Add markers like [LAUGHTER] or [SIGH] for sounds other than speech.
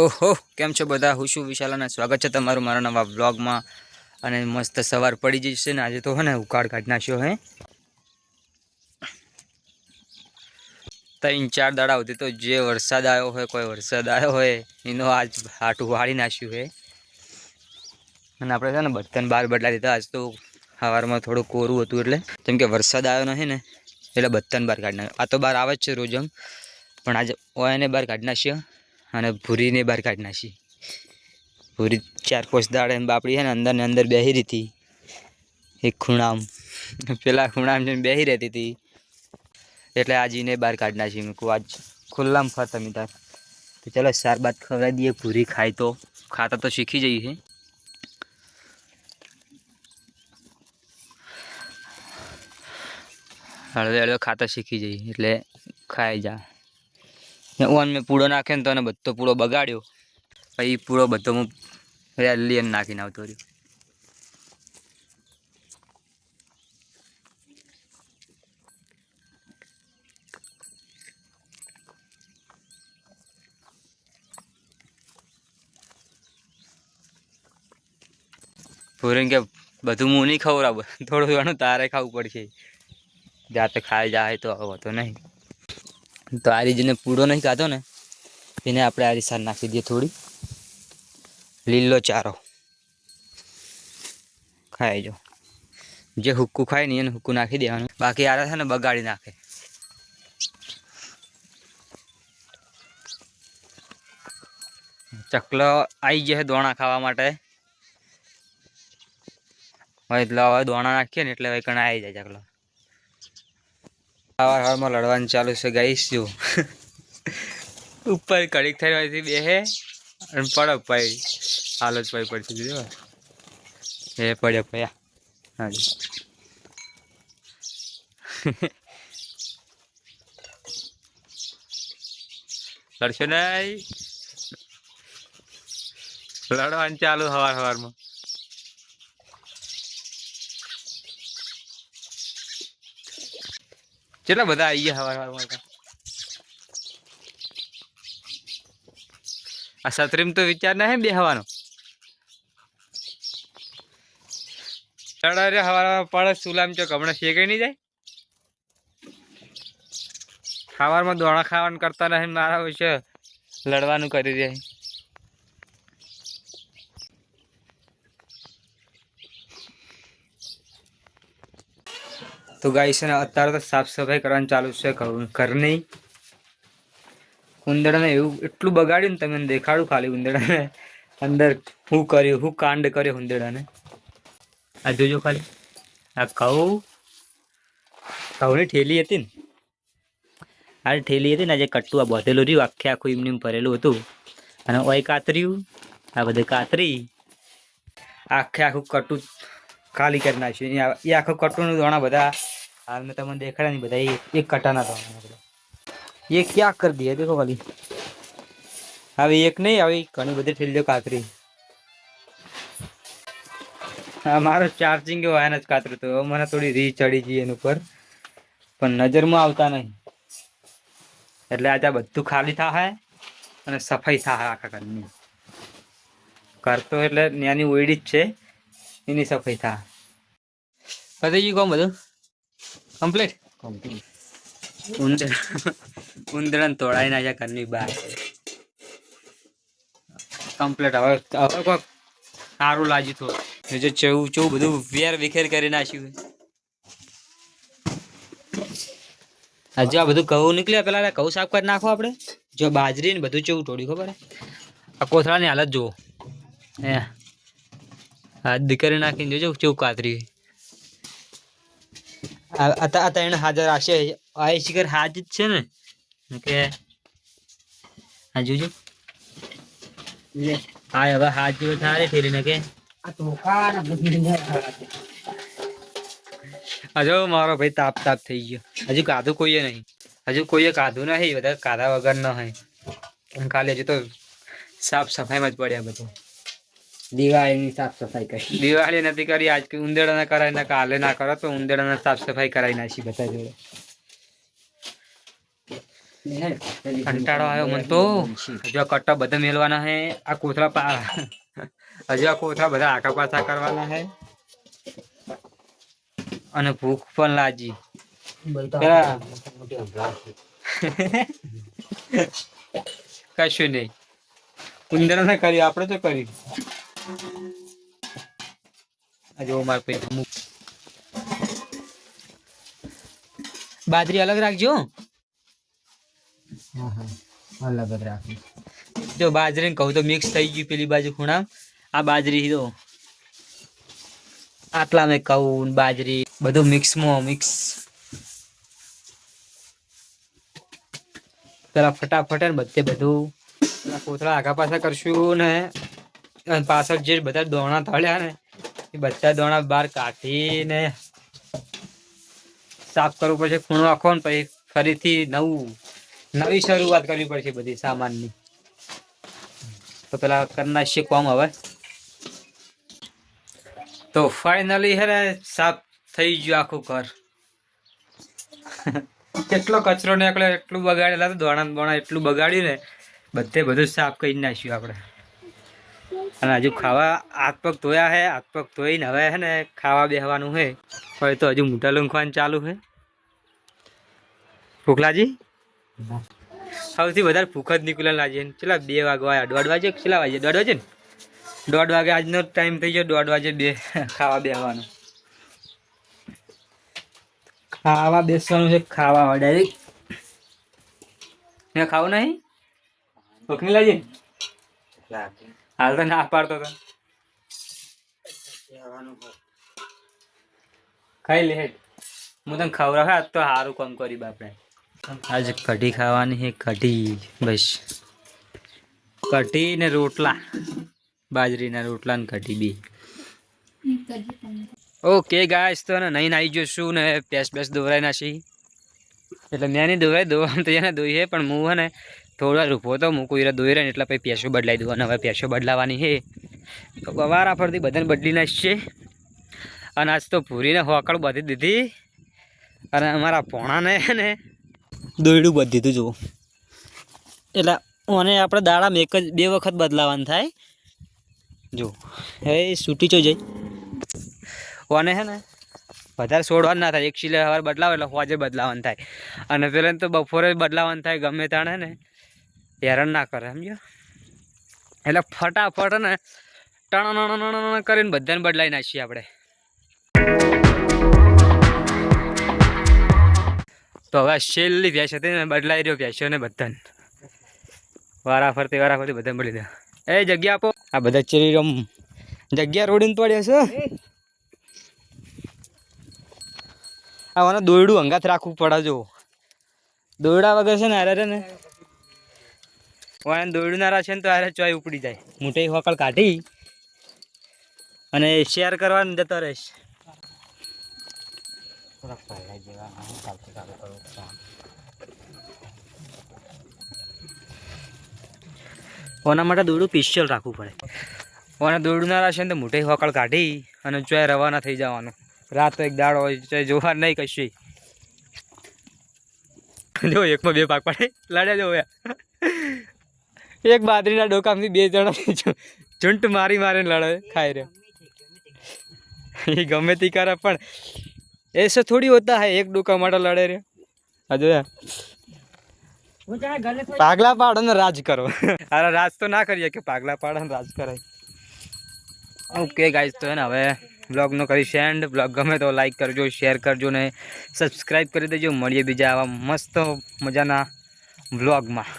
ઓહો, કેમ છો બધા? હું છું વિશાલ અને સ્વાગત છે તમારું મારા નવા બ્લોગમાં અને મસ્ત સવાર પડી જશે ને, આજે તો હે ને ઉકાળ કાઢી નાખ્યો હે? ત્રણ ચાર દાડા સુધી તો જે વરસાદ આવ્યો હોય, કોઈ વરસાદ આવ્યો હોય, એનો આજ હાટું વાળી નાખ્યું, હે? અને આપણે છે ને બર્તન બહાર બદલા દીધા. આજ તો સવારમાં થોડું કોરું હતું એટલે. જેમ કે વરસાદ આવ્યો નથી ને, એટલે બર્તન બહાર કાઢી નાખ્યો. આ તો બહાર આવે જ છે રોજમ પણ આજે ઓયાને બહાર કાઢી નાખ્યો અને ભૂરીને બહાર કાઢી નાખી. ભૂરી ચાર પાંચ દાડે બાપડી છે ને અંદર ને અંદર બેસી રહી એક ખૂણામ. પેલા ખૂણામ જઈને બેસી રહેતી હતી. એટલે આજીને બહાર કાઢી નાખી મેં કહું આજ ખુલ્લામાં ફર તમે તો ચાલો સાર બાદ ખવડાવી દઈએ. ભૂરી ખાય તો. ખાતા તો શીખી જઈએ છે હળવે હળવે ખાતા શીખી જઈએ. એટલે ખાઈ જા. ઓન મેં પૂળો નાખ્યો ને તો એને બધો પૂળો બગાડ્યો. પછી પૂળો બધો હું રેલી નાખીને આવતો રહ્યો. પૂરીને કે બધું હું નહીં ખવડાવું. [LAUGHS] થોડું ઘણું તારે ખાવું પડશે. જાતે ખાઈ જાય તો હવે તો નહીં. તો આ રીજને પૂરો નહીં ખાધો ને, એને આપણે આ રીસાર નાખી દઈએ થોડી. લીલો ચારો. ખાઈ જો. જે હુક્કું ખાય ને એને હુક્કું નાખી દેવાનું. બાકી આ છે ને બગાડી નાખે. ચકલો આવી જાય દોણા ખાવા માટે. હવે એટલે હવે દોણા નાખીએ ને એટલે હવે કણ આવી જાય ચકલો. સવાર સવારમાં લડવાનું ચાલુ છે ગાઈશ જો ઉપર કડીક થઈ બે બેહે. અને પડો ભાઈ. હાલ જ ભાઈ, પડશે જો એ પડ્યો પયા હાજી [LAUGHS] લડશો નહીં? લડવાનું ચાલુ સવાર સવારમાં કેટલા બધા આવી ગયા હવારમાં આ સત્રીમ તો વિચાર ના હે બેહવાનો? ચડા રે હવાર પડે, સુલામ ચોક. હમણાં શેકાઈ નહીં જાય? ખાવામાં દોણા ખાવાનું કરતા નહીં, મારા વિશે લડવાનું કરી દે તો ગાય છે ને, અત્યારે તો સાફ સફાઈ કરવાનું ચાલુ છે ઘર- ઘરની. ઉંદરને એવું એટલું બગાડ્યું ને તમે દેખાડું ખાલી ઉંદરને. અંદર હું કર્યું, હું કાંડ કર્યો ઉંદરડાને આ જોજો ખાલી. આ કહું કહુની ઠેલી હતી ને. આ ઠેલી હતી ને આજે કટ્ટું આ બધેલું રહ્યું, આખે આખું એમને ભરેલું હતું. અને ઓય કાતર્યું, આ બધે કાતરી. આખે આખું કટ્ટું ખાલી કરી નાખ્યું એ આખો કટોનું દોણા બધા હાલ મેં તમને દેખાડ્યા નહીં બધા. એક કટાના દોણા એ ક્યાં કરી દે દેખો ખાલી. હવે એક નહીં આવી ઘણી બધી ઠેલીઓ કાતરી મારો ચાર્જિંગ એવો આને જ કાતરું તો મને થોડી રી ચડી ગઈ એની ઉપર. પણ નજરમાં આવતા નહીં. એટલે આજે બધું ખાલી થાય અને સફાઈ થાય આખા ઘરની. કરતો એટલે ત્યાંની ઓઈડી જ છે. એની સફાઈ થા પતી ગયું કોમ બધું કમ્પ્લીટ ઉંદર ઉંદરન તોડાઈ નાખ્યા ઘરની બહાર કમ્પ્લીટ હવે હવે કોક સારું લાગ્યું થોડું જે ચેવું ચેવું બધું વેર વિખેર કરી નાખ્યું હજુ આ બધું કહું નીકળ્યા પેલા કહું સાફ કરી નાખો આપણે જો બાજરી ને બધું ચેવું તોડ્યું ખબર હે? આ કોથળાની હાલત જુઓ એ હાથ દીકરી નાખીને જોજો ચેવું કાતરી આ આ- આ ત્રણ હાજર હશે આ શિખર હાજ જ છે ને. કે હા જોજો. હા હવે હાથ જેવો થાય ફેરીને કે હજુ મારો ભાઈ તાપ તાપ થઈ ગયો. હજુ કાધું કોઈએ નહીં. હજુ કોઈએ કાધું નહીં બધા કાધા વગર ન હોય. અને ખાલી હજુ તો સાફ સફાઈમાં જ પડ્યા બધું. દિવાળીની સાફ સફાઈ કરી. દિવાળી નથી કરી આજ ઉંદેડાના કરાય ના કાલે ના કરો તો ઉંદેડાના સાફ સફાઈ કરાવી નાખી બધા જોડે. કંટાળો આવ્યો મને તો. હજુ આ કટ્ટા બધા મેળવાના હે આ કોથળા પા હજુ આ કોથળા બધા આખા પાછા કરવાના હે. અને ભૂખ પણ લાજી કશું નહીં. ઉંદર ને કર્યું આપણે તો કર્યું. જો મારે પછી અમુક બાજરી અલગ રાખજો હો. અલગ જ રાખી જો બાજરી કહું તો મિક્સ થઈ ગયું પેલી બાજુ ખૂણા આ બાજરી તો આટલા મેં કહું બાજરી બધું મિક્સમાં મિક્સ પેલા ફટાફટ બધે બધું. કોથળા આગા પાછા કરશું ને. પાછળ જે બધા દોણા થળ્યા ને એ બધા દોણા બહાર કાઢીને સાફ કરવું પડશે, ખૂણો આખો ને પછી ફરીથી નવું, નવી શરૂઆત કરવી પડશે બધી સામાનની. તો પેલા કરી નાખીએ કોમ હવે. તો ફાઇનલી હે સાફ થઈ ગયું આખું ઘર. કેટલો કચરો નીકળ્યો, એટલું બગાડેલા તો દોણા દોણા એટલું બગાડ્યું ને, બધે બધું સાફ કરી નાખ્યું આપણે. અને હજુ ખાવા હાથ પગ ધોયા હે હાથ પગ ધોઈને હવે હે ને ખાવા બેસવાનું હે. હવે તો હજુ મોટા લંખવાનું ચાલુ હે. ફૂકલાજી સૌથી વધારે ભૂખ જ નીકળે લાગે ચલા બે વાગવા આવ્યા દોઢ વાગે ચલા વાગે? દોઢ વાગે ને? દોઢ વાગે આજનો ટાઈમ થઈ ગયો, દોઢ વાગે બે [LAUGHS] ખાવા બેહવાનું. ખાવા બેસવાનું છે, ખાવા ડાયરેક્ટ ખાવું નહીં? ભૂખ નહીં લાગી. હાલ તો ના પાડતો હતો ખાઈ લે હેડ. તો સારું કામ કરી બાપરે. આજ કઢી ખાવાની છે કઢી, બસ. કઢી ને રોટલા. બાજરીના રોટલા ને કઢી બી. ઓકે ગાઈસ, તો નહીં આવી શું ને, પેસ પેસ દોરાઈ નાખી. એટલે મેં નહીં દોરાય દોવાનું તો એને દોઈ છે પણ હે ને થોડા રૂપો તો મૂકું કોઈ દોઈ રહ્યો એટલે પછી પેસો બદલાઈ દઉં. અને હવે પેસો બદલાવાની છે. તો વારા ફરતી બધાને બદલી નાખશે. અને આજ તો ભૂરીને હોકળ બાંધી દીધી. અને અમારા પોણાને હે ને દોયડું બાંધી દીધું, જુઓ. એટલે મને આપણે દાડામાં એક જ, બે વખત બદલાવાનું થાય. જો હવે સૂટી ચો જઈ ઓને હે ને વધારે છોડવાનું ના થાય. એક સિલે સવારે બદલાવે એટલે હોજે બદલાવાનું થાય. અને પેલા તો બપોરે બદલાવાનું થાય. ગમે તાણે ને હેરાન ના કરે સમજો એટલે ફટાફટ ને ટણ કરીને બધાને બદલાઈ નાખીએ આપણે. તો હવે છેલ્લી ભેંસ હતી ને, બદલાઈ રહ્યો ભેંસો ને બધાને. વારા ફરતી વારા ફરતી બધાને બદલી દે. એ જગ્યા આપો. આ બધા ચીરી રમ જગ્યા રોડીને પડ્યા છે. આવાને દોરડું હંગાથ રાખવું પડે જો દોરડા વગર છે ને અરે ને. વાને દોડનારા છે ને તો અરે ચોય ઉપડી જાય. મોટી હોકળ કાઢી અને શેર કરવાનું જતો રહીશ. ઓના માટે દોડું પિસ્ટલ રાખવું પડે. ઓને દોડનારા છે ને તો મોટી હોકળ કાઢી અને ચોય રવાના થઈ જવાનું. રાત એક દાડો હોય ચોય જોવા નહીં કશું. જો એકમાં બે પાક પડે. લડ્યા જો એક બાદરીના ડોકામાંથી બે જણા ઝૂંટ મારી મારીને લડે ખાઈ રહ્યો એ ગમે તી કરે પણ એસે થોડી હોતા હે એક ડોકા માટે લડે રે. હજુ પાગલા પાડો ને રાજ કરો. અરે રાજ તો ના કરીએ કે પાગલા પાડો ને રાજ કરાય. ઓકે ગાઈઝ તો હે ને હવે બ્લોગનો કરીશ એન્ડ બ્લોગ ગમે તો લાઈક કરજો શેર કરજો ને સબસ્ક્રાઈબ કરી દેજો. મળીએ બીજા આવા મસ્ત મજાના બ્લોગમાં